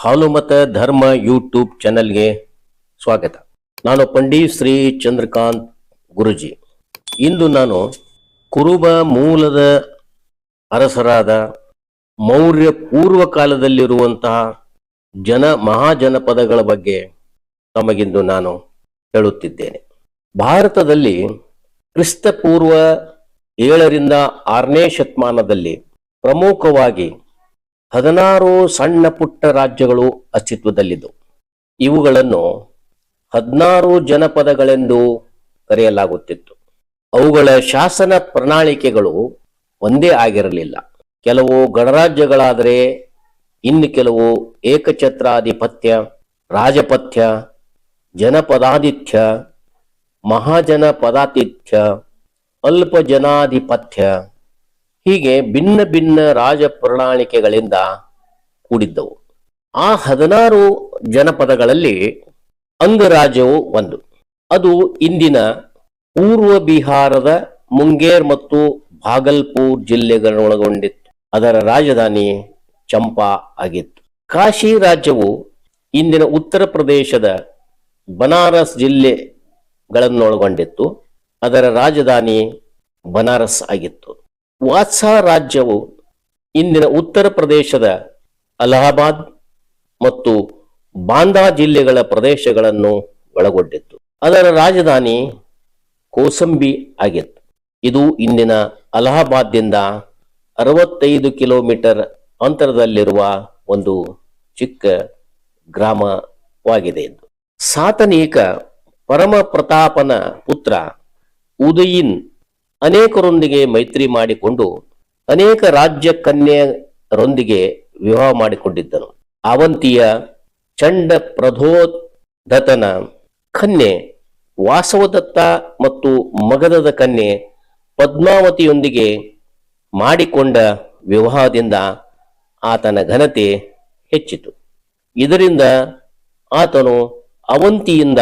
ಹಾಲುಮತ ಧರ್ಮ ಯೂಟ್ಯೂಬ್ ಚಾನೆಲ್ಗೆ ಸ್ವಾಗತ. ನಾನು ಪಂಡಿತ್ ಶ್ರೀ ಚಂದ್ರಕಾಂತ್ ಗುರುಜಿ. ಇಂದು ನಾನು ಕುರುಬ ಮೂಲದ ಅರಸರಾದ ಮೌರ್ಯ ಪೂರ್ವ ಕಾಲದಲ್ಲಿರುವಂತಹ ಜನ ಮಹಾಜನಪದಗಳ ಬಗ್ಗೆ ತಮಗಿಂದು ನಾನು ಹೇಳುತ್ತಿದ್ದೇನೆ. ಭಾರತದಲ್ಲಿ ಕ್ರಿಸ್ತಪೂರ್ವ ಏಳರಿಂದ ಆರನೇ ಶತಮಾನದಲ್ಲಿ ಪ್ರಮುಖವಾಗಿ ಹದಿನಾರು ಸಣ್ಣ ಪುಟ್ಟ ರಾಜ್ಯಗಳು ಅಸ್ತಿತ್ವದಲ್ಲಿದ್ದವು. ಇವುಗಳನ್ನು ಹದಿನಾರು ಜನಪದಗಳೆಂದು ಕರೆಯಲಾಗುತ್ತಿತ್ತು. ಅವುಗಳ ಶಾಸನ ಪ್ರಣಾಳಿಕೆಗಳು ಒಂದೇ ಆಗಿರಲಿಲ್ಲ. ಕೆಲವು ಗಣರಾಜ್ಯಗಳಾದರೆ ಇನ್ನು ಕೆಲವು ಏಕಛತ್ರಾಧಿಪತ್ಯ ರಾಜಪಥ್ಯ ಜನಪದಾದಿತ್ಯ ಮಹಾಜನಪದಾತಿಥ್ಯ ಅಲ್ಪ ಜನಾಧಿಪತ್ಯ ಹೀಗೆ ಭಿನ್ನ ಭಿನ್ನ ರಾಜ ಪ್ರಣಾಳಿಕೆಗಳಿಂದ ಕೂಡಿದ್ದವು. ಆ ಹದಿನಾರು ಜನಪದಗಳಲ್ಲಿ ಅಂಗರಾಜ್ಯವು ಒಂದು. ಅದು ಇಂದಿನ ಪೂರ್ವ ಬಿಹಾರದ ಮುಂಗೇರ್ ಮತ್ತು ಭಾಗಲ್ಪುರ್ ಜಿಲ್ಲೆಗಳನ್ನೊಳಗೊಂಡಿತ್ತು. ಅದರ ರಾಜಧಾನಿ ಚಂಪಾ ಆಗಿತ್ತು. ಕಾಶಿ ರಾಜ್ಯವು ಇಂದಿನ ಉತ್ತರ ಪ್ರದೇಶದ ಬನಾರಸ್ ಜಿಲ್ಲೆಗಳನ್ನೊಳಗೊಂಡಿತ್ತು. ಅದರ ರಾಜಧಾನಿ ಬನಾರಸ್ ಆಗಿತ್ತು. ವಾತ್ಸಾ ರಾಜ್ಯವು ಇಂದಿನ ಉತ್ತರ ಪ್ರದೇಶದ ಅಲಹಾಬಾದ್ ಮತ್ತು ಬಾಂದಾ ಜಿಲ್ಲೆಗಳ ಪ್ರದೇಶಗಳನ್ನು ಒಳಗೊಂಡಿತ್ತು. ಅದರ ರಾಜಧಾನಿ ಕೋಸಂಬಿ ಆಗಿತ್ತು. ಇದು ಇಂದಿನ ಅಲಹಾಬಾದ್ದಿಂದ ಅರವತ್ತೈದು ಕಿಲೋಮೀಟರ್ ಅಂತರದಲ್ಲಿರುವ ಒಂದು ಚಿಕ್ಕ ಗ್ರಾಮವಾಗಿದೆ ಎಂದು ಸಾತನೀಕ ಪರಮ ಪ್ರತಾಪನ ಪುತ್ರ ಉದಯಿನ್ ಅನೇಕರೊಂದಿಗೆ ಮೈತ್ರಿ ಮಾಡಿಕೊಂಡು ಅನೇಕ ರಾಜ್ಯ ಕನ್ಯರೊಂದಿಗೆ ವಿವಾಹ ಮಾಡಿಕೊಂಡಿದ್ದನು. ಅವಂತಿಯ ಚಂಡ ಪ್ರಧೋದತನ ಕನ್ಯೆ, ವಾಸವದತ್ತ ಮತ್ತು ಮಗಧದ ಕನ್ಯೆ ಪದ್ಮಾವತಿಯೊಂದಿಗೆ ಮಾಡಿಕೊಂಡ ವಿವಾಹದಿಂದ ಆತನ ಘನತೆ ಹೆಚ್ಚಿತು. ಇದರಿಂದ ಆತನು ಅವಂತಿಯಿಂದ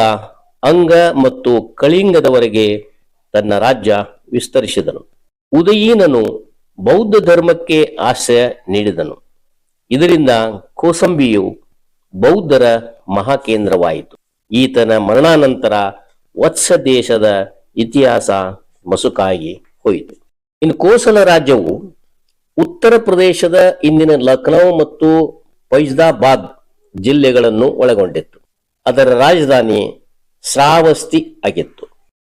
ಅಂಗ ಮತ್ತು ಕಳಿಂಗದವರೆಗೆ ತನ್ನ ರಾಜ್ಯ ವಿಸ್ತರಿಸಿದನು. ಉದಯೀನನು ಬೌದ್ಧ ಧರ್ಮಕ್ಕೆ ಆಶ್ರಯ ನೀಡಿದನು. ಇದರಿಂದ ಕೋಸಂಬಿಯು ಬೌದ್ಧರ ಮಹಾಕೇಂದ್ರವಾಯಿತು. ಈತನ ಮರಣಾನಂತರ ವತ್ಸ ದೇಶದ ಇತಿಹಾಸ ಮಸುಕಾಗಿ ಹೋಯಿತು. ಇನ್ನು ಕೋಸಲ ರಾಜ್ಯವು ಉತ್ತರ ಪ್ರದೇಶದ ಇಂದಿನ ಲಖನೌ ಮತ್ತು ಫೈಜಾಬಾದ್ ಜಿಲ್ಲೆಗಳನ್ನು ಒಳಗೊಂಡಿತ್ತು. ಅದರ ರಾಜಧಾನಿ ಶ್ರಾವಸ್ತಿ ಆಗಿತ್ತು.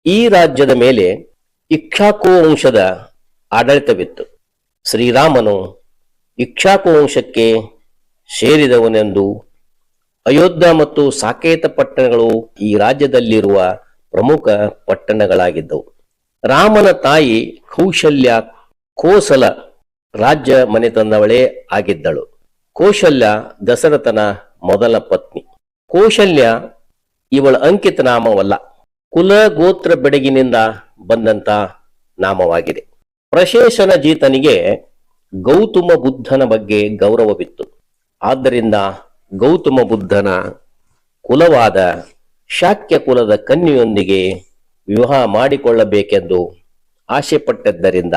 ಈ ರಾಜ್ಯದ ಮೇಲೆ ಇಕ್ಷಾಕು ವಂಶದ ಆಡಳಿತವಿತ್ತು. ಶ್ರೀರಾಮನು ಇಕ್ಷಾಕು ವಂಶಕ್ಕೆ ಸೇರಿದವನೆಂದು ಅಯೋಧ್ಯ ಮತ್ತು ಸಾಕೇತ ಪಟ್ಟಣಗಳು ಈ ರಾಜ್ಯದಲ್ಲಿರುವ ಪ್ರಮುಖ ಪಟ್ಟಣಗಳಾಗಿದ್ದವು. ರಾಮನ ತಾಯಿ ಕೌಶಲ್ಯ ಕೋಸಲ ರಾಜ್ಯ ಮನೆತಂದವಳೇ ಆಗಿದ್ದಳು. ಕೌಶಲ್ಯ ದಶರಥನ ಮೊದಲ ಪತ್ನಿ. ಕೌಶಲ್ಯ ಇವಳ ಅಂಕಿತ ನಾಮವಲ್ಲ ಕುಲ ಗೋತ್ರ ಬೆಡಗಿನಿಂದ ಬಂದಂತ ನಾಮವಾಗಿದೆ. ಪ್ರಶೇಷನ ಜೀತನಿಗೆ ಗೌತಮ ಬುದ್ಧನ ಬಗ್ಗೆ ಗೌರವವಿತ್ತು ಆದ್ದರಿಂದ ಗೌತಮ ಬುದ್ಧನ ಕುಲವಾದ ಶಾಕ್ಯ ಕುಲದ ಕನ್ಯೆಯೊಂದಿಗೆ ವಿವಾಹ ಮಾಡಿಕೊಳ್ಳಬೇಕೆಂದು ಆಶೆಪಟ್ಟದ್ದರಿಂದ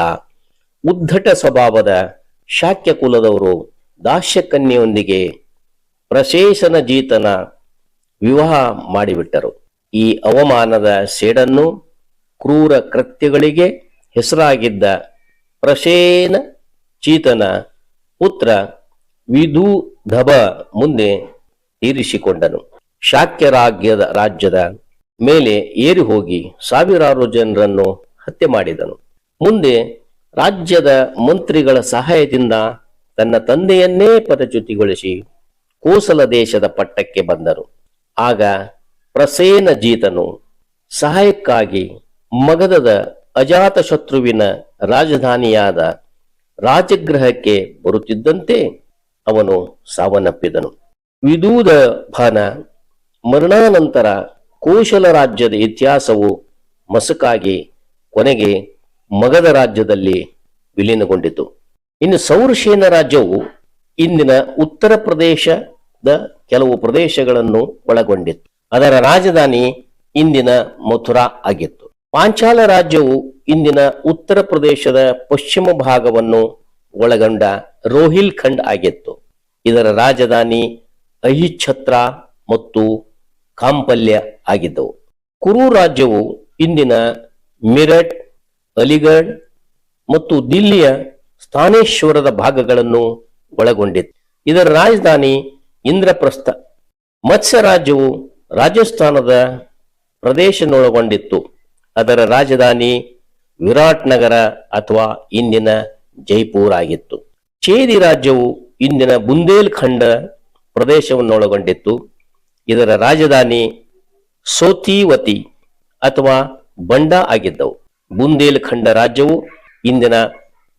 ಉದ್ಧಟ ಸ್ವಭಾವದ ಶಾಕ್ಯ ಕುಲದವರು ದಾಸ್ಯ ಕನ್ಯೆಯೊಂದಿಗೆ ಪ್ರಶೇಷನ ಜೀತನ ವಿವಾಹ ಮಾಡಿಬಿಟ್ಟರು. ಈ ಅವಮಾನದ ಸೇಡನ್ನು ಕ್ರೂರ ಕೃತ್ಯಗಳಿಗೆ ಹೆಸರಾಗಿದ್ದ ಪ್ರಶೇನ ಚೀತನ ಪುತ್ರ ವಿಧುಧಬ ಮುಂದೆ ಏರಿಸಿಕೊಂಡನು ಶಾಕ್ಯ ರಾಜ್ಯದ ರಾಜ್ಯದ ಮೇಲೆ ಏರಿ ಹೋಗಿ ಸಾವಿರಾರು ಜನರನ್ನು ಹತ್ಯೆ ಮಾಡಿದನು. ಮುಂದೆ ರಾಜ್ಯದ ಮಂತ್ರಿಗಳ ಸಹಾಯದಿಂದ ತನ್ನ ತಂದೆಯನ್ನೇ ಪದಚ್ಯುತಿಗೊಳಿಸಿ ಕೋಸಲ ದೇಶದ ಪಟ್ಟಕ್ಕೆ ಬಂದರು. ಆಗ ಪ್ರಸೇನ ಜೀತನು ಸಹಾಯಕ್ಕಾಗಿ ಮಗಧದ ಅಜಾತಶತ್ರುವಿನ ರಾಜಧಾನಿಯಾದ ರಾಜಗ್ರಹಕ್ಕೆ ಬರುತ್ತಿದ್ದಂತೆ ಅವನು ಸಾವನ್ನಪ್ಪಿದನು. ವಿದೂದ ಭಾನ ಮರಣಾನಂತರ ಕೋಶಲ ರಾಜ್ಯದ ಇತಿಹಾಸವು ಮಸುಕಾಗಿ ಕೊನೆಗೆ ಮಗಧ ರಾಜ್ಯದಲ್ಲಿ ವಿಲೀನಗೊಂಡಿತು. ಇನ್ನು ಸೌರಸೇನ ರಾಜ್ಯವು ಇಂದಿನ ಉತ್ತರ ಪ್ರದೇಶದ ಕೆಲವು ಪ್ರದೇಶಗಳನ್ನು ಒಳಗೊಂಡಿತ್ತು. ಅದರ ರಾಜಧಾನಿ ಇಂದಿನ ಮಥುರಾ ಆಗಿತ್ತು. ಪಾಂಚಾಲ ರಾಜ್ಯವು ಇಂದಿನ ಉತ್ತರ ಪ್ರದೇಶದ ಪಶ್ಚಿಮ ಭಾಗವನ್ನು ಒಳಗೊಂಡ ರೋಹಿಲ್ ಖಂಡ್ ಆಗಿತ್ತು. ಇದರ ರಾಜಧಾನಿ ಅಹಿಛತ್ರ ಮತ್ತು ಕಾಂಪಲ್ಯ ಆಗಿದ್ದವು. ಕುರು ರಾಜ್ಯವು ಇಂದಿನ ಮಿರಟ್ ಅಲಿಗಢ್ ಮತ್ತು ದಿಲ್ಲಿಯ ಸ್ಥಾನೇಶ್ವರದ ಭಾಗಗಳನ್ನು ಒಳಗೊಂಡಿತ್ತು. ಇದರ ರಾಜಧಾನಿ ಇಂದ್ರಪ್ರಸ್ಥ. ಮತ್ಸ್ಯ ರಾಜ್ಯವು ರಾಜಸ್ಥಾನದ ಪ್ರದೇಶನೊಳಗೊಂಡಿತ್ತು. ಅದರ ರಾಜಧಾನಿ ವಿರಾಟ್ ನಗರ ಅಥವಾ ಇಂದಿನ ಜೈಪುರ್ ಆಗಿತ್ತು. ಚೇದಿ ರಾಜ್ಯವು ಇಂದಿನ ಬುಂದೇಲ್ಖಂಡ ಪ್ರದೇಶವನ್ನೊಳಗೊಂಡಿತ್ತು. ಇದರ ರಾಜಧಾನಿ ಸೋತಿವತಿ ಅಥವಾ ಬಂಡಾ ಆಗಿದ್ದವು. ಬುಂದೇಲ್ಖಂಡ ರಾಜ್ಯವು ಇಂದಿನ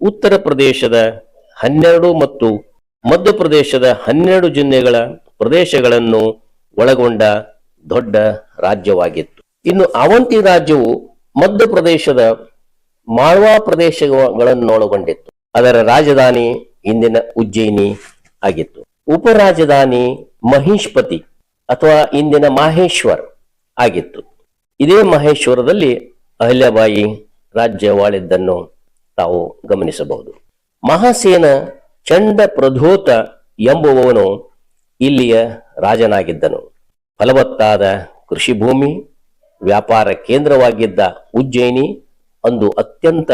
ಉತ್ತರ ಪ್ರದೇಶದ ಹನ್ನೆರಡು ಮತ್ತು ಮಧ್ಯಪ್ರದೇಶದ ಹನ್ನೆರಡು ಜಿಲ್ಲೆಗಳ ಪ್ರದೇಶಗಳನ್ನು ಒಳಗೊಂಡ ದೊಡ್ಡ ರಾಜ್ಯವಾಗಿತ್ತು. ಇನ್ನು ಅವಂತಿ ರಾಜ್ಯವು ಮಧ್ಯಪ್ರದೇಶದ ಮಾಳ್ವಾ ಪ್ರದೇಶಗಳನ್ನೊಳಗೊಂಡಿತ್ತು. ಅದರ ರಾಜಧಾನಿ ಇಂದಿನ ಉಜ್ಜಯಿನಿ ಆಗಿತ್ತು. ಉಪರಾಜಧಾನಿ ಮಹಿಷ್ಪತಿ ಅಥವಾ ಇಂದಿನ ಮಾಹೇಶ್ವರ್ ಆಗಿತ್ತು. ಇದೇ ಮಹೇಶ್ವರದಲ್ಲಿ ಅಹಲ್ಯಬಾಯಿ ರಾಜ್ಯವಾಳಿದ್ದನ್ನು ತಾವು ಗಮನಿಸಬಹುದು. ಮಹಾಸೇನ ಚಂಡ ಪ್ರಧೋತ ಎಂಬುವವನು ಇಲ್ಲಿಯ ರಾಜನಾಗಿದ್ದನು. ಫಲವತ್ತಾದ ಕೃಷಿ ಭೂಮಿ ವ್ಯಾಪಾರ ಕೇಂದ್ರವಾಗಿದ್ದ ಉಜ್ಜಯಿನಿ ಅಂದು ಅತ್ಯಂತ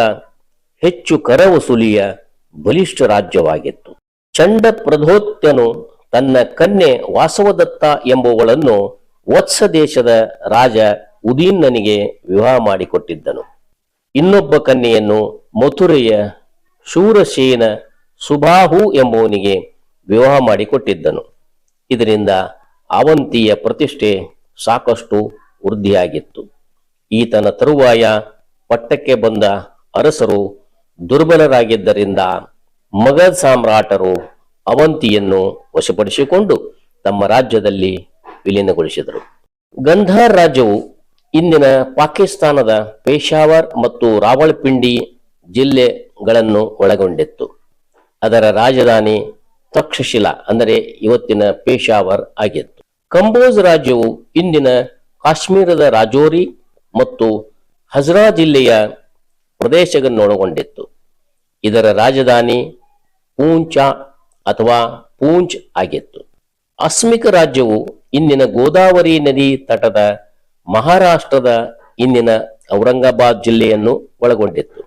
ಹೆಚ್ಚು ಕರ ವಸೂಲಿಯ ಬಲಿಷ್ಠ ರಾಜ್ಯವಾಗಿತ್ತು. ಚಂಡ ಪ್ರಧೋತ್ಯನು ತನ್ನ ಕನ್ಯೆ ವಾಸವದತ್ತ ಎಂಬುವಳನ್ನು ವತ್ಸ ದೇಶದ ರಾಜ ಉದೀನ್ನನಿಗೆ ವಿವಾಹ ಮಾಡಿಕೊಟ್ಟಿದ್ದನು. ಇನ್ನೊಬ್ಬ ಕನ್ಯೆಯನ್ನು ಮಥುರೆಯ ಶೂರಸೇನ ಸುಬಾಹು ಎಂಬುವನಿಗೆ ವಿವಾಹ ಮಾಡಿಕೊಟ್ಟಿದ್ದನು. ಇದರಿಂದ ಅವಂತಿಯ ಪ್ರತಿಷ್ಠೆ ಸಾಕಷ್ಟು ವೃದ್ಧಿಯಾಗಿತ್ತು. ಈತನ ತರುವಾಯ ಪಟ್ಟಕ್ಕೆ ಬಂದ ಅರಸರು ದುರ್ಬಲರಾಗಿದ್ದರಿಂದ ಮಗಧ ಸಾಮ್ರಾಟರು ಅವಂತಿಯನ್ನು ವಶಪಡಿಸಿಕೊಂಡು ತಮ್ಮ ರಾಜ್ಯದಲ್ಲಿ ವಿಲೀನಗೊಳಿಸಿದರು. ಗಂಧಾರ್ ರಾಜ್ಯವು ಇಂದಿನ ಪಾಕಿಸ್ತಾನದ ಪೇಶಾವರ್ ಮತ್ತು ರಾವಳಪಿಂಡಿ ಜಿಲ್ಲೆಗಳನ್ನು ಒಳಗೊಂಡಿತ್ತು. ಅದರ ರಾಜಧಾನಿ ತಕ್ಷಶಿಲಾ, ಅಂದರೆ ಇವತ್ತಿನ ಪೇಶಾವರ್ ಆಗಿತ್ತು. ಕಂಬೋಜ್ ರಾಜ್ಯವು ಇಂದಿನ ಕಾಶ್ಮೀರದ ರಾಜೋರಿ ಮತ್ತು ಹಜ್ರಾ ಜಿಲ್ಲೆಯ ಪ್ರದೇಶಗಳನ್ನೊಳಗೊಂಡಿತ್ತು. ಇದರ ರಾಜಧಾನಿ ಪೂಂಚ ಅಥವಾ ಪೂಂಚ್ ಆಗಿತ್ತು. ಅಸ್ಮಿಕ ರಾಜ್ಯವು ಇಂದಿನ ಗೋದಾವರಿ ನದಿ ತಟದ ಮಹಾರಾಷ್ಟ್ರದ ಇಂದಿನ ಔರಂಗಾಬಾದ್ ಜಿಲ್ಲೆಯನ್ನು ಒಳಗೊಂಡಿತ್ತು.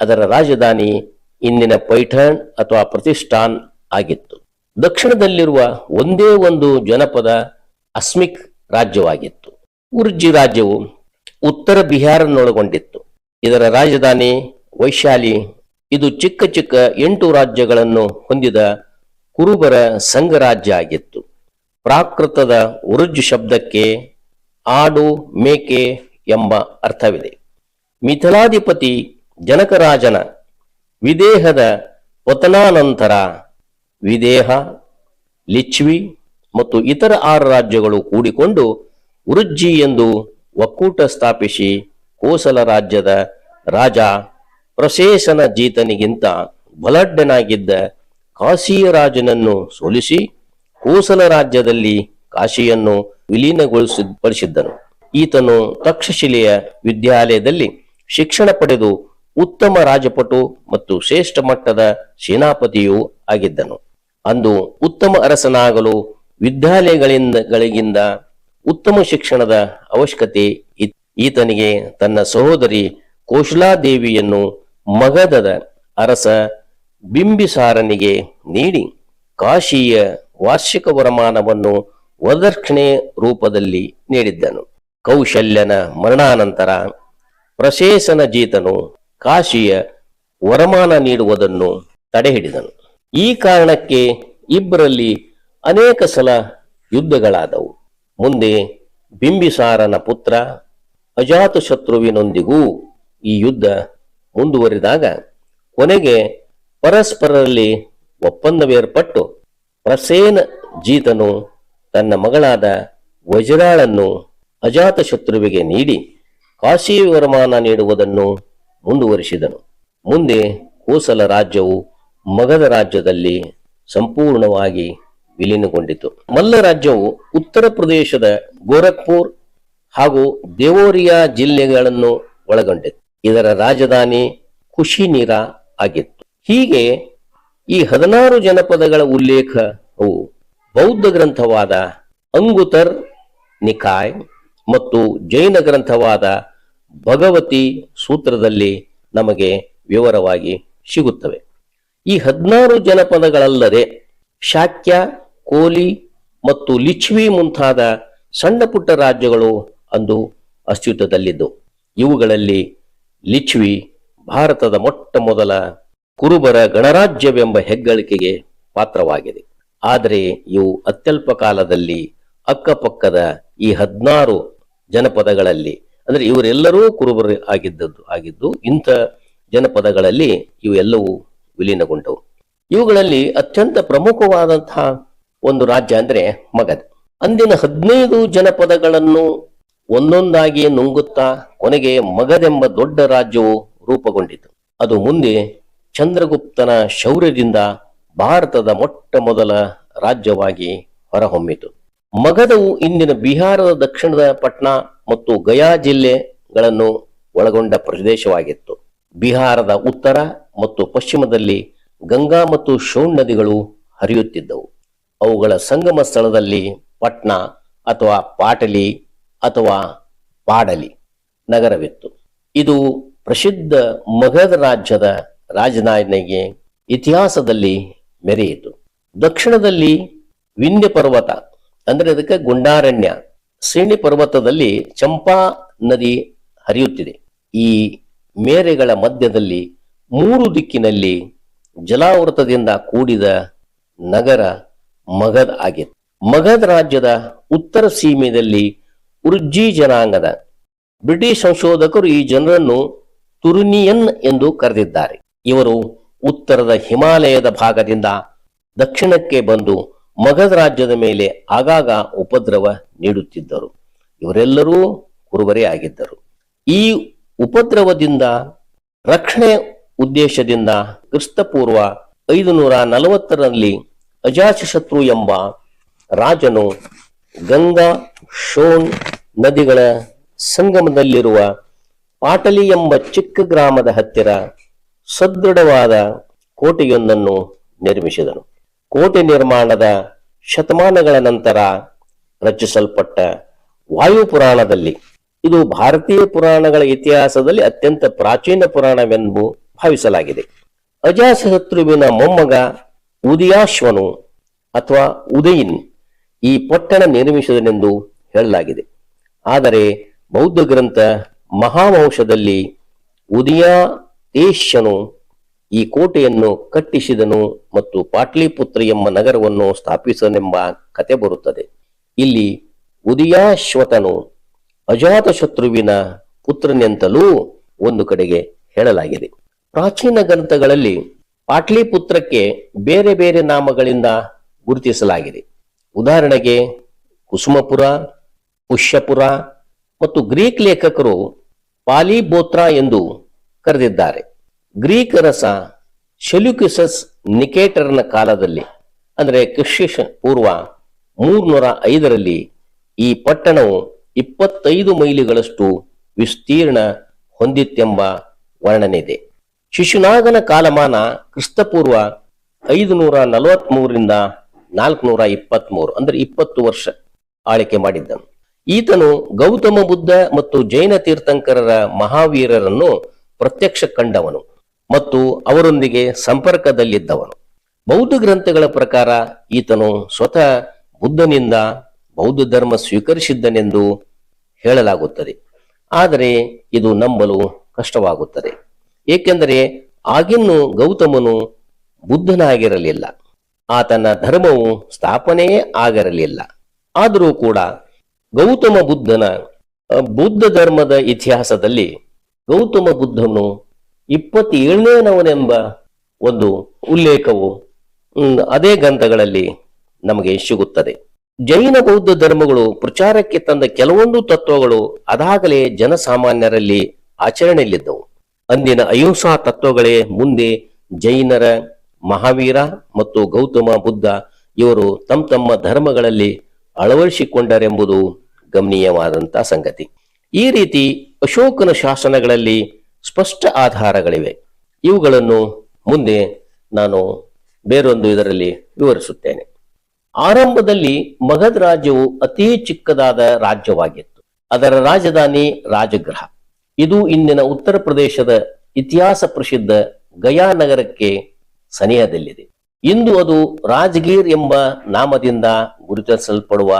ಅದರ ರಾಜಧಾನಿ ಇಂದಿನ ಪೈಠಣ್ ಅಥವಾ ಪ್ರತಿಷ್ಠಾನ್ ಆಗಿತ್ತು. ದಕ್ಷಿಣದಲ್ಲಿರುವ ಒಂದೇ ಒಂದು ಜನಪದ ಅಸ್ಮಿಕ್ ರಾಜ್ಯವಾಗಿತ್ತು. ಉರ್ಜಿ ರಾಜ್ಯವು ಉತ್ತರ ಬಿಹಾರನ್ನೊಳಗೊಂಡಿತ್ತು. ಇದರ ರಾಜಧಾನಿ ವೈಶಾಲಿ ಇದು ಚಿಕ್ಕ ಚಿಕ್ಕ ಎಂಟು ರಾಜ್ಯಗಳನ್ನು ಹೊಂದಿದ ಕುರುಬರ ಸಂಘರಾಜ್ಯ ಆಗಿತ್ತು. ಪ್ರಾಕೃತದ ಉರುಜ್ ಶಬ್ದಕ್ಕೆ ಆಡು ಮೇಕೆ ಎಂಬ ಅರ್ಥವಿದೆ. ಮಿಥಲಾಧಿಪತಿ ಜನಕರಾಜನ ವಿದೇಹದ ಪತನಾನಂತರ ವಿದೇಹ, ಲಿಚ್ವಿ ಮತ್ತು ಇತರ ಆರು ರಾಜ್ಯಗಳು ಕೂಡಿಕೊಂಡು ಉರುಜ್ಜಿ ಎಂದು ಒಕ್ಕೂಟ ಸ್ಥಾಪಿಸಿ ಕೋಸಲ ರಾಜ್ಯದ ರಾಜ ಪ್ರಶೇಷನ ಜೀತನಿಗಿಂತ ಬಲಡ್ಡನಾಗಿದ್ದ ಕಾಶಿಯ ರಾಜನನ್ನು ಸೋಲಿಸಿ ಕೋಸಲ ರಾಜ್ಯದಲ್ಲಿ ಕಾಶಿಯನ್ನು ವಿಲೀನಗೊಳಿಸಿದ್ದನು ಈತನು ತಕ್ಷಶಿಲೆಯ ವಿದ್ಯಾಲಯದಲ್ಲಿ ಶಿಕ್ಷಣ ಪಡೆದು ಉತ್ತಮ ರಾಜಪಟು ಮತ್ತು ಶ್ರೇಷ್ಠ ಮಟ್ಟದ ಸೇನಾಪತಿಯೂ ಆಗಿದ್ದನು. ಅಂದು ಉತ್ತಮ ಅರಸನಾಗಲು ವಿದ್ಯಾಲಯಗಳಿಂದ ಉತ್ತಮ ಶಿಕ್ಷಣದ ಅವಶ್ಯಕತೆ ಈತನಿಗೆ ತನ್ನ ಸಹೋದರಿ ಕೋಶಲಾದೇವಿಯನ್ನು ಮಗಧದ ಅರಸ ಬಿಂಬಿಸಾರನಿಗೆ ನೀಡಿ ಕಾಶಿಯ ವಾರ್ಷಿಕ ವರಮಾನವನ್ನು ವರದಕ್ಷಿಣೆ ರೂಪದಲ್ಲಿ ನೀಡಿದ್ದನು. ಕೌಶಲ್ಯನ ಮರಣಾನಂತರ ಪ್ರಶೇಷನ ಜೀತನು ಕಾಶಿಯ ವರಮಾನ ನೀಡುವುದನ್ನು ತಡೆಹಿಡಿದನು. ಈ ಕಾರಣಕ್ಕೆ ಇಬ್ಬರಲ್ಲಿ ಅನೇಕ ಸಲ ಯುದ್ಧಗಳಾದವು. ಮುಂದೆ ಬಿಂಬಿಸಾರನ ಪುತ್ರ ಅಜಾತಶತ್ರುವಿನೊಂದಿಗೂ ಈ ಯುದ್ಧ ಮುಂದುವರಿದಾಗ ಕೊನೆಗೆ ಪರಸ್ಪರರಲ್ಲಿ ಒಪ್ಪಂದವೇರ್ಪಟ್ಟು ಪ್ರಸೇನ ಜೀತನು ತನ್ನ ಮಗಳಾದ ವಜ್ರಾಳನ್ನು ಅಜಾತಶತ್ರುವಿಗೆ ನೀಡಿ ಕಾಶಿ ವರಮಾನ ನೀಡುವುದನ್ನು ಮುಂದುವರಿಸಿದನು. ಮುಂದೆ ಕೋಸಲ ರಾಜ್ಯವು ಮಗಧ ರಾಜ್ಯದಲ್ಲಿ ಸಂಪೂರ್ಣವಾಗಿ ವಿಲೀನಗೊಂಡಿತು. ಮಲ್ಲ ರಾಜ್ಯವು ಉತ್ತರ ಪ್ರದೇಶದ ಗೋರಖ್ಪುರ್ ಹಾಗೂ ದೇವೋರಿಯಾ ಜಿಲ್ಲೆಗಳನ್ನು ಒಳಗೊಂಡಿತ್ತು. ಇದರ ರಾಜಧಾನಿ ಕುಶಿನೀರ ಆಗಿತ್ತು. ಹೀಗೆ ಈ ಹದಿನಾರು ಜನಪದಗಳ ಉಲ್ಲೇಖವು ಬೌದ್ಧ ಗ್ರಂಥವಾದ ಅಂಗುತರ್ ನಿಕಾಯ್ ಮತ್ತು ಜೈನ ಗ್ರಂಥವಾದ ಭಗವತಿ ಸೂತ್ರದಲ್ಲಿ ನಮಗೆ ವಿವರವಾಗಿ ಸಿಗುತ್ತವೆ. ಈ ಹದಿನಾರು ಜನಪದಗಳಲ್ಲದೆ ಶಾಕ್ಯ ಕೋಲಿ ಮತ್ತು ಲಿಚ್ವಿ ಮುಂತಾದ ಸಣ್ಣ ಪುಟ್ಟ ರಾಜ್ಯಗಳು ಅಂದು ಅಸ್ತಿತ್ವದಲ್ಲಿದ್ದವು ಇವುಗಳಲ್ಲಿ ಲಿಚ್ವಿ ಭಾರತದ ಮೊಟ್ಟ ಮೊದಲ ಕುರುಬರ ಗಣರಾಜ್ಯವೆಂಬ ಹೆಗ್ಗಳಿಕೆಗೆ ಪಾತ್ರವಾಗಿದೆ. ಆದರೆ ಇವು ಅತ್ಯಲ್ಪ ಕಾಲದಲ್ಲಿ ಅಕ್ಕಪಕ್ಕದ ಈ ಹದಿನಾರು ಜನಪದಗಳಲ್ಲಿ, ಅಂದರೆ ಇವರೆಲ್ಲರೂ ಕುರುಬರು ಆಗಿದ್ದದ್ದು, ಆಗಿದ್ದು ಇಂಥ ಜನಪದಗಳಲ್ಲಿ ಇವೆಲ್ಲವೂ ವಿಲೀನಗೊಂಡವು. ಇವುಗಳಲ್ಲಿ ಅತ್ಯಂತ ಪ್ರಮುಖವಾದಂತಹ ಒಂದು ರಾಜ್ಯ ಅಂದ್ರೆ ಮಗಧ ಅಂದಿನ ಹದಿನೈದು ಜನಪದಗಳನ್ನು ಒಂದೊಂದಾಗಿ ನುಂಗುತ್ತಾ ಕೊನೆಗೆ ಮಗದೆಂಬ ದೊಡ್ಡ ರಾಜ್ಯವು ರೂಪುಗೊಂಡಿತು. ಅದು ಮುಂದೆ ಚಂದ್ರಗುಪ್ತನ ಶೌರ್ಯದಿಂದ ಭಾರತದ ಮೊಟ್ಟ ಮೊದಲ ರಾಜ್ಯವಾಗಿ ಹೊರಹೊಮ್ಮಿತು. ಮಗಧವು ಇಂದಿನ ಬಿಹಾರದ ದಕ್ಷಿಣದ ಪಟ್ನಾ ಮತ್ತು ಗಯಾ ಜಿಲ್ಲೆಗಳನ್ನು ಒಳಗೊಂಡ ಪ್ರದೇಶವಾಗಿತ್ತು. ಬಿಹಾರದ ಉತ್ತರ ಮತ್ತು ಪಶ್ಚಿಮದಲ್ಲಿ ಗಂಗಾ ಮತ್ತು ಶೋಣ್ ನದಿಗಳು ಹರಿಯುತ್ತಿದ್ದವು. ಅವುಗಳ ಸಂಗಮ ಸ್ಥಳದಲ್ಲಿ ಪಟ್ನ ಅಥವಾ ಪಾಟಲಿ ಅಥವಾ ಪಾಡಲಿ ನಗರವಿತ್ತು. ಇದು ಪ್ರಸಿದ್ಧ ಮಗಧ ರಾಜ್ಯದ ರಾಜಧಾನಿಗೆ ಇತಿಹಾಸದಲ್ಲಿ ಮೆರೆಯಿತು. ದಕ್ಷಿಣದಲ್ಲಿ ವಿಂಧ್ಯ ಪರ್ವತ ಅಂದ್ರೆ ಅದಕ್ಕೆ ಗುಂಡಾರಣ್ಯ ಶ್ರೇಣಿ ಪರ್ವತದಲ್ಲಿ ಚಂಪಾ ನದಿ ಹರಿಯುತ್ತಿದೆ. ಈ ಮೇರೆಗಳ ಮಧ್ಯದಲ್ಲಿ ಮೂರು ದಿಕ್ಕಿನಲ್ಲಿ ಜಲಾವೃತದಿಂದ ಕೂಡಿದ ನಗರ ಮಗಧ್ ಆಗಿತ್ತು. ಮಗದ್ ರಾಜ್ಯದ ಉತ್ತರ ಸೀಮೆಯಲ್ಲಿ ಉರ್ಜಿ ಜನಾಂಗದ ಬ್ರಿಟಿಷ್ ಸಂಶೋಧಕರು ಈ ಜನರನ್ನು ತುರುನಿಯನ್ ಎಂದು ಕರೆದಿದ್ದಾರೆ. ಇವರು ಉತ್ತರದ ಹಿಮಾಲಯದ ಭಾಗದಿಂದ ದಕ್ಷಿಣಕ್ಕೆ ಬಂದು ಮಗಧ ರಾಜ್ಯದ ಮೇಲೆ ಆಗಾಗ ಉಪದ್ರವ ನೀಡುತ್ತಿದ್ದರು. ಇವರೆಲ್ಲರೂ ಕುರುಬರೇ ಆಗಿದ್ದರು. ಈ ಉಪದ್ರವದಿಂದ ರಕ್ಷಣೆ ಉದ್ದೇಶದಿಂದ ಕ್ರಿಸ್ತಪೂರ್ವ ಐದು ನೂರ ನಲವತ್ತರಲ್ಲಿ ಅಜಾತಶತ್ರು ಎಂಬ ರಾಜನು ಗಂಗಾ ಶೋನ್ ನದಿಗಳ ಸಂಗಮದಲ್ಲಿರುವ ಪಾಟಲಿ ಎಂಬ ಚಿಕ್ಕ ಗ್ರಾಮದ ಹತ್ತಿರ ಸದೃಢವಾದ ಕೋಟೆಯೊಂದನ್ನು ನಿರ್ಮಿಸಿದನು. ಕೋಟೆ ನಿರ್ಮಾಣದ ಶತಮಾನಗಳ ನಂತರ ರಚಿಸಲ್ಪಟ್ಟ ವಾಯು ಪುರಾಣದಲ್ಲಿ, ಇದು ಭಾರತೀಯ ಪುರಾಣಗಳ ಇತಿಹಾಸದಲ್ಲಿ ಅತ್ಯಂತ ಪ್ರಾಚೀನ ಪುರಾಣವೆಂದು ಭಾವಿಸಲಾಗಿದೆ. ಅಜಾಸಹತ್ರುವಿನ ಮೊಮ್ಮಗ ಉದಯಾಶ್ವನು ಅಥವಾ ಉದಯಿನ್ ಈ ಪೊಟ್ಟಣ ನಿರ್ಮಿಸಿದನೆಂದು ಹೇಳಲಾಗಿದೆ. ಆದರೆ ಬೌದ್ಧ ಗ್ರಂಥ ಮಹಾವಂಶದಲ್ಲಿ ಉದಯಾತೇಶ್ಯನು ಈ ಕೋಟೆಯನ್ನು ಕಟ್ಟಿಸಿದನು ಮತ್ತು ಪಾಟ್ಲಿಪುತ್ರ ಎಂಬ ನಗರವನ್ನು ಸ್ಥಾಪಿಸನೆಂಬ ಕತೆ ಬರುತ್ತದೆ. ಇಲ್ಲಿ ಉದಯಾಶ್ವತನು ಅಜಾತಶತ್ರುವಿನ ಪುತ್ರನೆಂತಲೂ ಒಂದು ಕಡೆಗೆ ಹೇಳಲಾಗಿದೆ. ಪ್ರಾಚೀನ ಗ್ರಂಥಗಳಲ್ಲಿ ಪಾಟ್ಲಿಪುತ್ರಕ್ಕೆ ಬೇರೆ ಬೇರೆ ನಾಮಗಳಿಂದ ಗುರುತಿಸಲಾಗಿದೆ. ಉದಾಹರಣೆಗೆ ಕುಸುಮಪುರ, ಪುಷ್ಯಪುರ ಮತ್ತು ಗ್ರೀಕ್ ಲೇಖಕರು ಪಾಲಿಬೋತ್ರ ಎಂದು ಕರೆದಿದ್ದಾರೆ. ಗ್ರೀಕ್ ರಸ ಶೆಲ್ಯುಕಿಸಸ್ ನಿಕೇಟರ್ನ ಕಾಲದಲ್ಲಿ, ಅಂದರೆ ಕ್ರಿಶ್ಚಿಯನ್ ಪೂರ್ವ ಮೂರ್ನೂರ ಐದರಲ್ಲಿ ಈ ಪಟ್ಟಣವು ಇಪ್ಪತ್ತೈದು ಮೈಲಿಗಳಷ್ಟು ವಿಸ್ತೀರ್ಣ ಹೊಂದಿತ್ತೆಂಬ ವರ್ಣನೆ ಇದೆ ಶಿಶುನಾಗನ ಕಾಲಮಾನ ಕ್ರಿಸ್ತಪೂರ್ವ ಐದು ನೂರ ನಲವತ್ಮೂರರಿಂದ ನಾಲ್ಕುನೂರ ಇಪ್ಪತ್ಮೂರು, ಅಂದ್ರೆ ಇಪ್ಪತ್ತು ವರ್ಷ ಆಳಿಕೆ ಮಾಡಿದ್ದನು. ಈತನು ಗೌತಮ ಬುದ್ಧ ಮತ್ತು ಜೈನ ತೀರ್ಥಂಕರರ ಮಹಾವೀರರನ್ನು ಪ್ರತ್ಯಕ್ಷ ಕಂಡವನು ಮತ್ತು ಅವರೊಂದಿಗೆ ಸಂಪರ್ಕದಲ್ಲಿದ್ದವನು. ಬೌದ್ಧ ಗ್ರಂಥಗಳ ಪ್ರಕಾರ ಈತನು ಸ್ವತಃ ಬುದ್ಧನಿಂದ ಬೌದ್ಧ ಧರ್ಮ ಸ್ವೀಕರಿಸಿದ್ದನೆಂದು ಹೇಳಲಾಗುತ್ತದೆ. ಆದರೆ ಇದು ನಂಬಲು ಕಷ್ಟವಾಗುತ್ತದೆ. ಏಕೆಂದರೆ ಆಗಿನ್ನು ಗೌತಮನು ಬುದ್ಧನಾಗಿರಲಿಲ್ಲ. ಆತನ ಧರ್ಮವು ಸ್ಥಾಪನೆಯೇ ಆಗಿರಲಿಲ್ಲ. ಆದರೂ ಕೂಡ ಗೌತಮ ಬುದ್ಧನ ಬುದ್ಧ ಧರ್ಮದ ಇತಿಹಾಸದಲ್ಲಿ ಗೌತಮ ಬುದ್ಧನು ಇಪ್ಪತ್ತೇಳನೇನವನೆಂಬ ಒಂದು ಉಲ್ಲೇಖವು ಅದೇ ಗ್ರಂಥಗಳಲ್ಲಿ ನಮಗೆ ಸಿಗುತ್ತದೆ. ಜೈನ ಬೌದ್ಧ ಧರ್ಮಗಳು ಪ್ರಚಾರಕ್ಕೆ ತಂದ ಕೆಲವೊಂದು ತತ್ವಗಳು ಅದಾಗಲೇ ಜನಸಾಮಾನ್ಯರಲ್ಲಿ ಆಚರಣೆಯಲ್ಲಿದ್ದವು. ಅಂದಿನ ಅಹಿಂಸಾ ತತ್ವಗಳೇ ಮುಂದೆ ಜೈನರ, ಮಹಾವೀರ ಮತ್ತು ಗೌತಮ ಬುದ್ಧ ಇವರು ತಮ್ಮ ತಮ್ಮ ಧರ್ಮಗಳಲ್ಲಿ ಅಳವಡಿಸಿಕೊಂಡರೆಂಬುದು ಗಮನೀಯವಾದಂಥ ಸಂಗತಿ. ಈ ರೀತಿ ಅಶೋಕನ ಶಾಸನಗಳಲ್ಲಿ ಸ್ಪಷ್ಟ ಆಧಾರಗಳಿವೆ. ಇವುಗಳನ್ನು ಮುಂದೆ ನಾನು ಬೇರೊಂದು ಇದರಲ್ಲಿ ವಿವರಿಸುತ್ತೇನೆ. ಆರಂಭದಲ್ಲಿ ಮಗಧ ರಾಜ್ಯವು ಅತಿ ಚಿಕ್ಕದಾದ ರಾಜ್ಯವಾಗಿತ್ತು. ಅದರ ರಾಜಧಾನಿ ರಾಜಗೃಹ. ಇದು ಇಂದಿನ ಉತ್ತರ ಪ್ರದೇಶದ ಇತಿಹಾಸ ಪ್ರಸಿದ್ಧ ಗಯಾ ನಗರಕ್ಕೆ ಸನಿಹದಲ್ಲಿದೆ. ಇಂದು ಅದು ರಾಜಗೀರ್ ಎಂಬ ನಾಮದಿಂದ ಗುರುತಿಸಲ್ಪಡುವ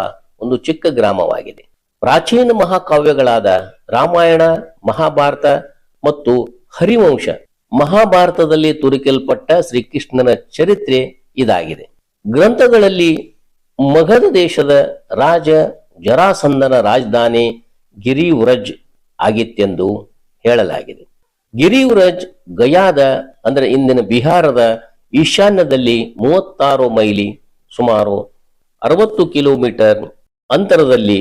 ಒಂದು ಚಿಕ್ಕ ಗ್ರಾಮವಾಗಿದೆ. ಪ್ರಾಚೀನ ಮಹಾಕಾವ್ಯಗಳಾದ ರಾಮಾಯಣ, ಮಹಾಭಾರತ ಮತ್ತು ಹರಿವಂಶ ಮಹಾಭಾರತದಲ್ಲಿ ತುರುಕಲ್ಪಟ್ಟ ಶ್ರೀಕೃಷ್ಣನ ಚರಿತ್ರೆ ಇದಾಗಿದೆ. ಗ್ರಂಥಗಳಲ್ಲಿ ಮಗಧ ದೇಶದ ರಾಜ ಜರಾಸಂದನ ರಾಜಧಾನಿ ಗಿರಿವ್ರಜ್ ಆಗಿತ್ತೆಂದು ಹೇಳಲಾಗಿದೆ. ಗಿರಿವ್ರಜ್ ಗಯಾದ, ಅಂದರೆ ಇಂದಿನ ಬಿಹಾರದ ಈಶಾನ್ಯದಲ್ಲಿ ಮೂವತ್ತಾರು ಮೈಲಿ ಸುಮಾರು ಅರವತ್ತು ಕಿಲೋಮೀಟರ್ ಅಂತರದಲ್ಲಿ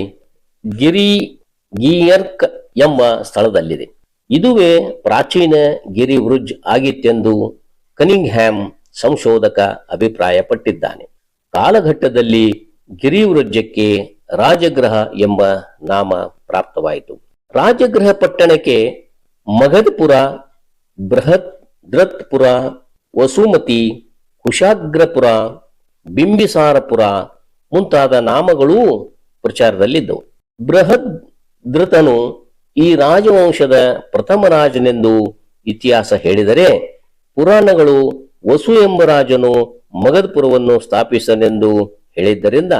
ಗಿರಿ ಗಿಯರ್ಕ್ ಎಂಬ ಸ್ಥಳದಲ್ಲಿದೆ. ಇದುವೇ ಪ್ರಾಚೀನ ಗಿರಿವೃಜ್ ಆಗಿತ್ತೆಂದು ಕನಿಂಗ್ ಹ್ಯಾಮ್ ಸಂಶೋಧಕ ಅಭಿಪ್ರಾಯಪಟ್ಟಿದ್ದಾನೆ. ಕಾಲಘಟ್ಟದಲ್ಲಿ ಗಿರಿವೃಜ್ಯಕ್ಕೆ ರಾಜಗ್ರಹ ಎಂಬ ನಾಮ ಪ್ರಾಪ್ತವಾಯಿತು. ರಾಜಗೃಹ ಪಟ್ಟಣಕ್ಕೆ ಮಗಧಪುರ, ಬೃಹತ್, ದ್ರತ್ಪುರ, ವಸುಮತಿ, ಕುಶಾಗ್ರಪುರ, ಬಿಂಬಿಸಾರಪುರ ಮುಂತಾದ ನಾಮಗಳೂ ಪ್ರಚಾರದಲ್ಲಿದ್ದವು. ಬೃಹದ್ ಧೃತನು ಈ ರಾಜವಂಶದ ಪ್ರಥಮ ರಾಜನೆಂದು ಇತಿಹಾಸ ಹೇಳಿದರೆ ಪುರಾಣಗಳು ವಸು ಎಂಬ ರಾಜನು ಮಗಧಪುರವನ್ನು ಸ್ಥಾಪಿಸನೆಂದು ಹೇಳಿದ್ದರಿಂದ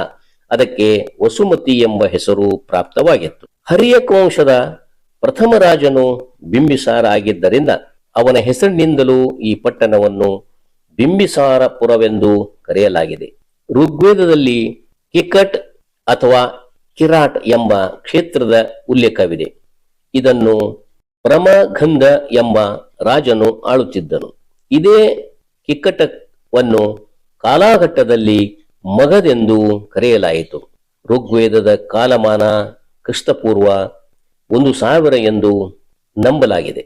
ಅದಕ್ಕೆ ವಸುಮತಿ ಎಂಬ ಹೆಸರು ಪ್ರಾಪ್ತವಾಗಿತ್ತು. ಹರಿಯಕ ವಂಶದ ಪ್ರಥಮ ರಾಜನು ಬಿಂಬಿಸಾರ ಆಗಿದ್ದರಿಂದ ಅವನ ಹೆಸರಿನಿಂದಲೂ ಈ ಪಟ್ಟಣವನ್ನು ಬಿಂಬಿಸಾರಪುರವೆಂದು ಕರೆಯಲಾಗಿದೆ. ಋಗ್ವೇದದಲ್ಲಿ ಕಿಕಟ್ ಅಥವಾ ಕಿರಾಟ್ ಎಂಬ ಕ್ಷೇತ್ರದ ಉಲ್ಲೇಖವಿದೆ. ಇದನ್ನು ಪ್ರಮಗಂಧ ಎಂಬ ರಾಜನು ಆಳುತ್ತಿದ್ದನು. ಇದೇ ಕಿಕ್ಕಟವನ್ನು ಕಾಲಘಟ್ಟದಲ್ಲಿ ಮಗದೆಂದು ಕರೆಯಲಾಯಿತು. ಋಗ್ವೇದದ ಕಾಲಮಾನ ಕ್ರಿಸ್ತಪೂರ್ವ ಒಂದು ಸಾವಿರ ಎಂದು ನಂಬಲಾಗಿದೆ.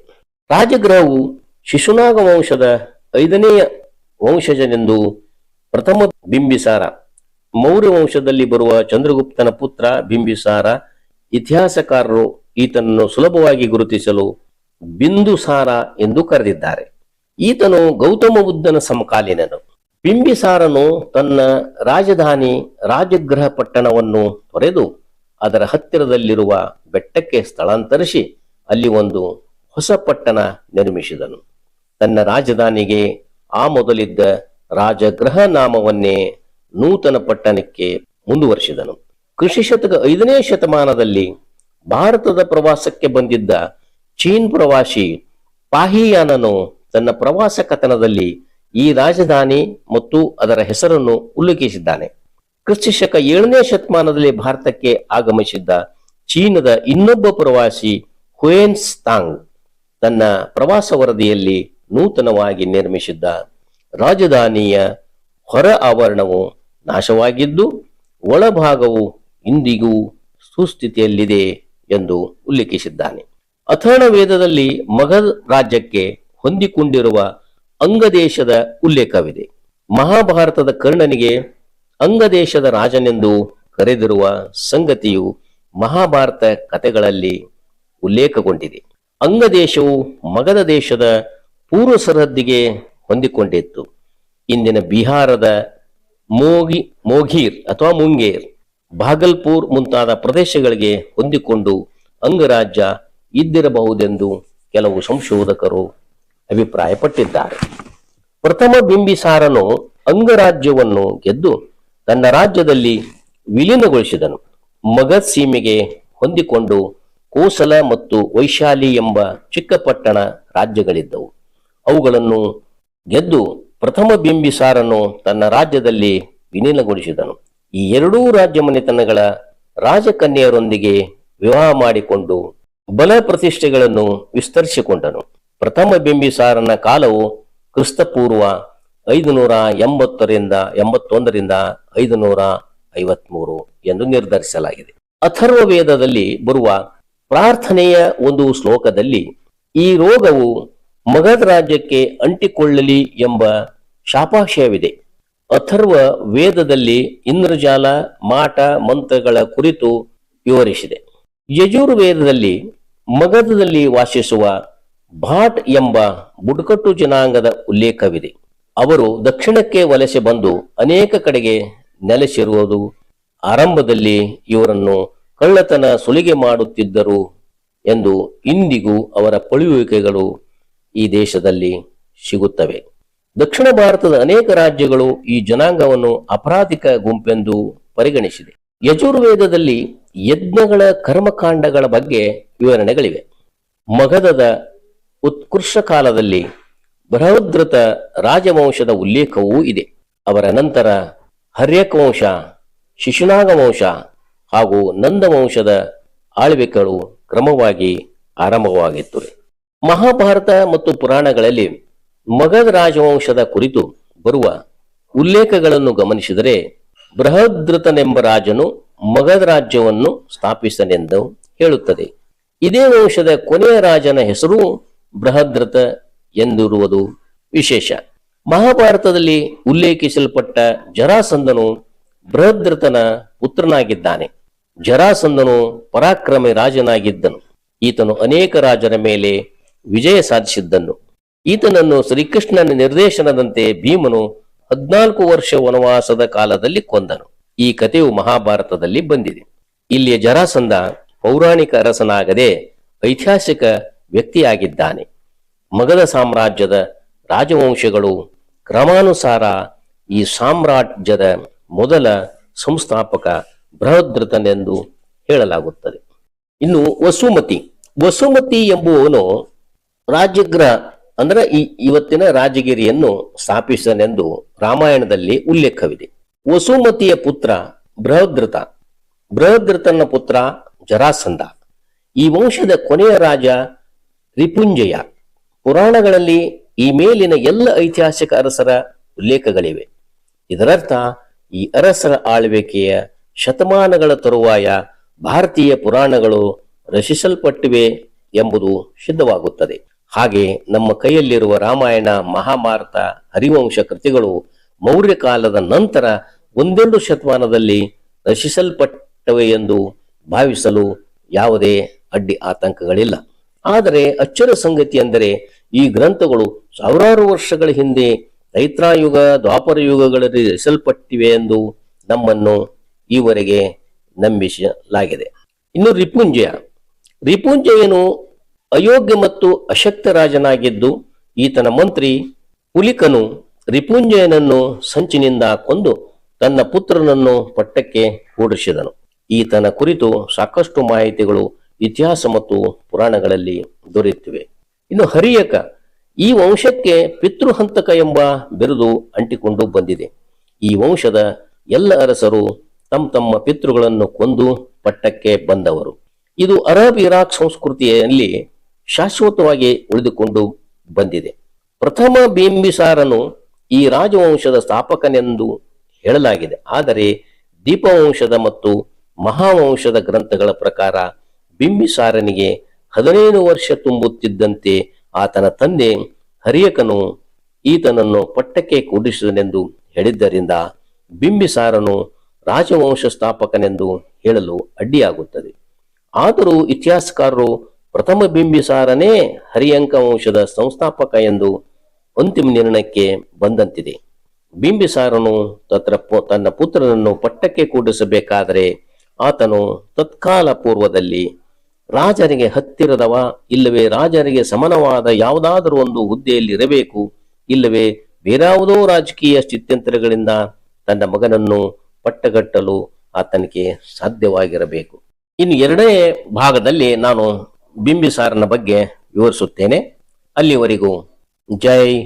ರಾಜಗ್ರಹವು ಶಿಶುನಾಗ ವಂಶದ ಐದನೆಯ ವಂಶಜನೆಂದು ಪ್ರಥಮ ಬಿಂಬಿಸಾರ, ಮೌರ್ಯ ವಂಶದಲ್ಲಿ ಬರುವ ಚಂದ್ರಗುಪ್ತನ ಪುತ್ರ ಬಿಂಬಿಸಾರ, ಇತಿಹಾಸಕಾರರು ಈತನನ್ನು ಸುಲಭವಾಗಿ ಗುರುತಿಸಲು ಬಿಂದುಸಾರ ಎಂದು ಕರೆದಿದ್ದಾರೆ. ಈತನು ಗೌತಮ ಬುದ್ಧನ ಸಮಕಾಲೀನನು. ಬಿಂಬಿಸಾರನು ತನ್ನ ರಾಜಧಾನಿ ರಾಜಗೃಹ ಪಟ್ಟಣವನ್ನು ತೊರೆದು ಅದರ ಹತ್ತಿರದಲ್ಲಿರುವ ಬೆಟ್ಟಕ್ಕೆ ಸ್ಥಳಾಂತರಿಸಿ ಅಲ್ಲಿ ಒಂದು ಹೊಸ ಪಟ್ಟಣ ನಿರ್ಮಿಸಿದನು. ತನ್ನ ರಾಜಧಾನಿಗೆ ಆ ಮೊದಲಿದ್ದ ರಾಜಗೃಹ ನಾಮವನ್ನೇ ನೂತನ ಪಟ್ಟಣಕ್ಕೆ ಮುಂದುವರಿಸಿದನು. ಕೃಷಿ ಶತಕ ಐದನೇ ಶತಮಾನದಲ್ಲಿ ಭಾರತದ ಪ್ರವಾಸಕ್ಕೆ ಬಂದಿದ್ದ ಚೀನ್ ಪ್ರವಾಸಿ ಪಾಹಿಯಾನನು ತನ್ನ ಪ್ರವಾಸ ಕಥನದಲ್ಲಿ ಈ ರಾಜಧಾನಿ ಮತ್ತು ಅದರ ಹೆಸರನ್ನು ಉಲ್ಲೇಖಿಸಿದ್ದಾನೆ. ಕ್ರಿಸ್ತಶಕ ಏಳನೇ ಶತಮಾನದಲ್ಲಿ ಭಾರತಕ್ಕೆ ಆಗಮಿಸಿದ್ದ ಚೀನದ ಇನ್ನೊಬ್ಬ ಪ್ರವಾಸಿ ಹುಯೆನ್ಸ್ ತಾಂಗ್ ತನ್ನ ಪ್ರವಾಸ ವರದಿಯಲ್ಲಿ ನೂತನವಾಗಿ ನಿರ್ಮಿಸಿದ್ದ ರಾಜಧಾನಿಯ ಹೊರ ಆವರಣವು ನಾಶವಾಗಿದ್ದು, ಒಳಭಾಗವು ಇಂದಿಗೂ ಸುಸ್ಥಿತಿಯಲ್ಲಿದೆ ಎಂದು ಉಲ್ಲೇಖಿಸಿದ್ದಾನೆ. ಅಥರ್ಣ ವೇದದಲ್ಲಿ ಮಗಧ ರಾಜ್ಯಕ್ಕೆ ಹೊಂದಿಕೊಂಡಿರುವ ಅಂಗದೇಶದ ಉಲ್ಲೇಖವಿದೆ. ಮಹಾಭಾರತದ ಕರ್ಣನಿಗೆ ಅಂಗದೇಶದ ರಾಜನೆಂದು ಕರೆದಿರುವ ಸಂಗತಿಯು ಮಹಾಭಾರತ ಕಥೆಗಳಲ್ಲಿ ಉಲ್ಲೇಖಗೊಂಡಿದೆ. ಅಂಗದೇಶವು ಮಗಧ ದೇಶದ ಪೂರ್ವ ಸರಹದ್ದಿಗೆ ಹೊಂದಿಕೊಂಡಿತ್ತು. ಇಂದಿನ ಬಿಹಾರದ ಮೋಗಿ, ಮೋಘೀರ್ ಅಥವಾ ಮುಂಗೇರ್, ಭಾಗಲ್ಪುರ್ ಮುಂತಾದ ಪ್ರದೇಶಗಳಿಗೆ ಹೊಂದಿಕೊಂಡು ಅಂಗರಾಜ್ಯ ಇದ್ದಿರಬಹುದೆಂದು ಕೆಲವು ಸಂಶೋಧಕರು ಅಭಿಪ್ರಾಯಪಟ್ಟಿದ್ದಾರೆ. ಪ್ರಥಮ ಬಿಂಬಿಸಾರನು ಅಂಗರಾಜ್ಯವನ್ನು ಗೆದ್ದು ತನ್ನ ರಾಜ್ಯದಲ್ಲಿ ವಿಲೀನಗೊಳಿಸಿದನು. ಮಗಧ್ ಸೀಮೆಗೆ ಹೊಂದಿಕೊಂಡು ಕೋಸಲ ಮತ್ತು ವೈಶಾಲಿ ಎಂಬ ಚಿಕ್ಕಪಟ್ಟಣ ರಾಜ್ಯಗಳಿದ್ದವು. ಅವುಗಳನ್ನು ಗೆದ್ದು ಪ್ರಥಮ ಬಿಂಬಿಸಾರನು ತನ್ನ ರಾಜ್ಯದಲ್ಲಿ ವಿಲೀನಗೊಳಿಸಿದನು. ಈ ಎರಡೂ ರಾಜ್ಯ ಮನೆತನಗಳ ರಾಜಕನ್ಯೆಯರೊಂದಿಗೆ ವಿವಾಹ ಮಾಡಿಕೊಂಡು ಬಲ ಪ್ರತಿಷ್ಠೆಗಳನ್ನು ವಿಸ್ತರಿಸಿಕೊಂಡನು. ಪ್ರಥಮ ಬಿಂಬಿಸಾರನ ಕಾಲವು ಕ್ರಿಸ್ತಪೂರ್ವ ಐದುನೂರ ಎಂಬತ್ತರಿಂದ ಎಂಬತ್ತೊಂದರಿಂದ ಐದುನೂರ ಐವತ್ಮೂರು ಎಂದು ನಿರ್ಧರಿಸಲಾಗಿದೆ. ಅಥರ್ವ ವೇದದಲ್ಲಿ ಬರುವ ಪ್ರಾರ್ಥನೆಯ ಒಂದು ಶ್ಲೋಕದಲ್ಲಿ ಈ ರೋಗವು ಮಗಧ ರಾಜ್ಯಕ್ಕೆ ಅಂಟಿಕೊಳ್ಳಲಿ ಎಂಬ ಶಾಪಾಶಯವಿದೆ. ಅಥರ್ವ ವೇದದಲ್ಲಿ ಇಂದ್ರಜಾಲ, ಮಾಟ, ಮಂತ್ರಗಳ ಕುರಿತು ವಿವರಿಸಿದೆ. ಯಜುರ್ವೇದದಲ್ಲಿ ಮಗಧದಲ್ಲಿ ವಾಸಿಸುವ ಭಾಟ್ ಎಂಬ ಬುಡಕಟ್ಟು ಜನಾಂಗದ ಉಲ್ಲೇಖವಿದೆ. ಅವರು ದಕ್ಷಿಣಕ್ಕೆ ವಲಸೆ ಬಂದು ಅನೇಕ ಕಡೆಗೆ ನೆಲೆಸಿರುವುದು ಆರಂಭದಲ್ಲಿ ಇವರನ್ನು ಕಳ್ಳತನ ಸುಲಿಗೆ ಮಾಡುತ್ತಿದ್ದರು ಎಂದು ಇಂದಿಗೂ ಅವರ ಪಳುವಿಕೆಗಳು ಈ ದೇಶದಲ್ಲಿ ಸಿಗುತ್ತವೆ. ದಕ್ಷಿಣ ಭಾರತದ ಅನೇಕ ರಾಜ್ಯಗಳು ಈ ಜನಾಂಗವನ್ನು ಅಪರಾಧಿಕ ಗುಂಪೆಂದು ಪರಿಗಣಿಸಿದೆ. ಯಜುರ್ವೇದದಲ್ಲಿ ಯಜ್ಞಗಳ ಕರ್ಮಕಾಂಡಗಳ ಬಗ್ಗೆ ವಿವರಣೆಗಳಿವೆ. ಮಗಧದ ಉತ್ಕೃಷ್ಟ ಕಾಲದಲ್ಲಿ ಬೃಹದ್ರತ ರಾಜವಂಶದ ಉಲ್ಲೇಖವೂ ಇದೆ. ಅವರ ನಂತರ ಹರ್ಯಕ ವಂಶ ಶಿಶುನಾಗ ವಂಶ ಹಾಗೂ ನಂದವಂಶದ ಆಳ್ವಿಕೆಗಳು ಕ್ರಮವಾಗಿ ಆರಂಭವಾಗಿತ್ತು. ಮಹಾಭಾರತ ಮತ್ತು ಪುರಾಣಗಳಲ್ಲಿ ಮಗಧ ರಾಜವಂಶದ ಕುರಿತು ಬರುವ ಉಲ್ಲೇಖಗಳನ್ನು ಗಮನಿಸಿದರೆ ಬೃಹದ್ರತನೆಂಬ ರಾಜನು ಮಗಧ ರಾಜ್ಯವನ್ನು ಸ್ಥಾಪಿಸನೆಂದು ಹೇಳುತ್ತದೆ. ಇದೇ ವಂಶದ ಕೊನೆಯ ರಾಜನ ಹೆಸರು ಬೃಹದ್ರತ ಎಂದಿರುವುದು ವಿಶೇಷ. ಮಹಾಭಾರತದಲ್ಲಿ ಉಲ್ಲೇಖಿಸಲ್ಪಟ್ಟ ಜರಾಸಂದನು ಬೃಹದ್ರತನ ಪುತ್ರನಾಗಿದ್ದಾನೆ. ಜರಾಸಂದನು ಪರಾಕ್ರಮಿ ರಾಜನಾಗಿದ್ದನು. ಈತನು ಅನೇಕ ರಾಜರ ಮೇಲೆ ವಿಜಯ ಸಾಧಿಸಿದ್ದನು. ಈತನನ್ನು ಶ್ರೀಕೃಷ್ಣನ ನಿರ್ದೇಶನದಂತೆ ಭೀಮನು ಹದ್ನಾಲ್ಕು ವರ್ಷ ವನವಾಸದ ಕಾಲದಲ್ಲಿ ಕೊಂದನು. ಈ ಕಥೆಯು ಮಹಾಭಾರತದಲ್ಲಿ ಬಂದಿದೆ. ಇಲ್ಲಿಯ ಜರಾಸಂದ ಪೌರಾಣಿಕ ಅರಸನಾಗದೆ ಐತಿಹಾಸಿಕ ವ್ಯಕ್ತಿಯಾಗಿದ್ದಾನೆ. ಮಗಧ ಸಾಮ್ರಾಜ್ಯದ ರಾಜವಂಶಗಳು ಕ್ರಮಾನುಸಾರ ಈ ಸಾಮ್ರಾಜ್ಯದ ಮೊದಲ ಸಂಸ್ಥಾಪಕ ಬೃಹದ್ರತನೆಂದು ಹೇಳಲಾಗುತ್ತದೆ. ಇನ್ನು ವಸುಮತಿ ವಸುಮತಿ ಎಂಬುವನು ರಾಜಗ್ರ, ಅಂದ್ರೆ ಈ ಇವತ್ತಿನ ರಾಜಗಿರಿಯನ್ನು ಸ್ಥಾಪಿಸನೆಂದು ರಾಮಾಯಣದಲ್ಲಿ ಉಲ್ಲೇಖವಿದೆ. ವಸುಮತಿಯ ಪುತ್ರ ಬೃಹದ್ರತ ಬೃಹದ್ರತನ ಪುತ್ರ ಜರಾಸಂಧ. ಈ ವಂಶದ ಕೊನೆಯ ರಾಜ ರಿಪುಂಜಯ. ಪುರಾಣಗಳಲ್ಲಿ ಈ ಮೇಲಿನ ಎಲ್ಲ ಐತಿಹಾಸಿಕ ಅರಸರ ಉಲ್ಲೇಖಗಳಿವೆ. ಇದರರ್ಥ, ಈ ಅರಸರ ಆಳ್ವಿಕೆಯ ಶತಮಾನಗಳ ತರುವಾಯ ಭಾರತೀಯ ಪುರಾಣಗಳು ರಚಿಸಲ್ಪಟ್ಟಿವೆ ಎಂಬುದು ಸಿದ್ಧವಾಗುತ್ತದೆ. ಹಾಗೆ ನಮ್ಮ ಕೈಯಲ್ಲಿರುವ ರಾಮಾಯಣ, ಮಹಾಭಾರತ, ಹರಿವಂಶ ಕೃತಿಗಳು ಮೌರ್ಯ ಕಾಲದ ನಂತರ ಒಂದೆರಡು ಶತಮಾನದಲ್ಲಿ ರಚಿಸಲ್ಪಟ್ಟವೆ ಎಂದು ಭಾವಿಸಲು ಯಾವುದೇ ಅಡ್ಡಿ ಆತಂಕಗಳಿಲ್ಲ. ಆದರೆ ಅಚ್ಚರ ಸಂಗತಿ ಅಂದರೆ ಈ ಗ್ರಂಥಗಳು ಸಾವಿರಾರು ವರ್ಷಗಳ ಹಿಂದೆ ತೈತ್ರಾಯುಗ ದ್ವಾಪರ ಯುಗಗಳಲ್ಲಿ ರಚಿಸಲ್ಪಟ್ಟಿವೆ ಎಂದು ನಮ್ಮನ್ನು ಈವರೆಗೆ ನಂಬಿಸಲಾಗಿದೆ. ಇನ್ನು ರಿಪುಂಜಯ. ರಿಪುಂಜಯನು ಅಯೋಗ್ಯ ಮತ್ತು ಅಶಕ್ತ ರಾಜನಾಗಿದ್ದು, ಈತನ ಮಂತ್ರಿ ಪುಲಿಕನು ರಿಪುಂಜಯನನ್ನು ಸಂಚಿನಿಂದ ಕೊಂದು ತನ್ನ ಪುತ್ರನನ್ನು ಪಟ್ಟಕ್ಕೆ ಕೂಡಿಸಿದನು ಈತನ ಕುರಿತು ಸಾಕಷ್ಟು ಮಾಹಿತಿಗಳು ಇತಿಹಾಸ ಮತ್ತು ಪುರಾಣಗಳಲ್ಲಿ ದೊರೆಯುತ್ತಿವೆ. ಇನ್ನು ಹರಿಯಕ, ಈ ವಂಶಕ್ಕೆ ಪಿತೃಹಂತಕ ಎಂಬ ಬಿರುದು ಅಂಟಿಕೊಂಡು ಬಂದಿದೆ. ಈ ವಂಶದ ಎಲ್ಲ ಅರಸರು ತಮ್ಮ ತಮ್ಮ ಪಿತೃಗಳನ್ನು ಕೊಂದು ಪಟ್ಟಕ್ಕೆ ಬಂದವರು. ಇದು ಅರಬ್ ಇರಾಕ್ ಸಂಸ್ಕೃತಿಯಲ್ಲಿ ಶಾಶ್ವತವಾಗಿ ಉಳಿದುಕೊಂಡು ಬಂದಿದೆ. ಪ್ರಥಮ ಬಿಂಬಿಸಾರನು ಈ ರಾಜವಂಶದ ಸ್ಥಾಪಕನೆಂದು ಹೇಳಲಾಗಿದೆ. ಆದರೆ ದೀಪವಂಶದ ಮತ್ತು ಮಹಾವಂಶದ ಗ್ರಂಥಗಳ ಪ್ರಕಾರ ಬಿಂಬಿಸಾರನಿಗೆ ಹದಿನೈದು ವರ್ಷ ತುಂಬುತ್ತಿದ್ದಂತೆ ಆತನ ತಂದೆ ಹರಿಯಕನು ಈತನನ್ನು ಪಟ್ಟಕ್ಕೆ ಕೂಡಿಸಿದನೆಂದು ಹೇಳಿದ್ದರಿಂದ ಬಿಂಬಿಸಾರನು ರಾಜವಂಶ ಸ್ಥಾಪಕನೆಂದು ಹೇಳಲು ಅಡ್ಡಿಯಾಗುತ್ತದೆ. ಆದರೂ ಇತಿಹಾಸಕಾರರು ಪ್ರಥಮ ಬಿಂಬಿಸಾರನೇ ಹರಿಯಂಕ ವಂಶದ ಸಂಸ್ಥಾಪಕ ಎಂದು ಅಂತಿಮ ನಿರ್ಣಯಕ್ಕೆ ಬಂದಂತಿದೆ. ಬಿಂಬಿಸಾರನು ತತ್ರ ತನ್ನ ಪುತ್ರನನ್ನು ಪಟ್ಟಕ್ಕೆ ಕೂಡಿಸಬೇಕಾದರೆ ಆತನು ತತ್ಕಾಲ ಪೂರ್ವದಲ್ಲಿ ರಾಜರಿಗೆ ಹತ್ತಿರದವ, ಇಲ್ಲವೇ ರಾಜರಿಗೆ ಸಮನವಾದ ಯಾವುದಾದರೂ ಒಂದು ಹುದ್ದೆಯಲ್ಲಿ ಇರಬೇಕು, ಇಲ್ಲವೇ ಬೇರಾವುದೋ ರಾಜಕೀಯ ಸ್ಥಿತ್ಯಂತರಗಳಿಂದ ತನ್ನ ಮಗನನ್ನು ಪಟ್ಟಗಟ್ಟಲು ಆತನಿಗೆ ಸಾಧ್ಯವಾಗಿರಬೇಕು. ಇನ್ನು ಎರಡನೇ ಭಾಗದಲ್ಲಿ ನಾನು ಬಿಂಬಿಸಾರನ ಬಗ್ಗೆ ವಿವರಿಸುತ್ತೇನೆ. ಅಲ್ಲಿವರೆಗೂ ಜೈ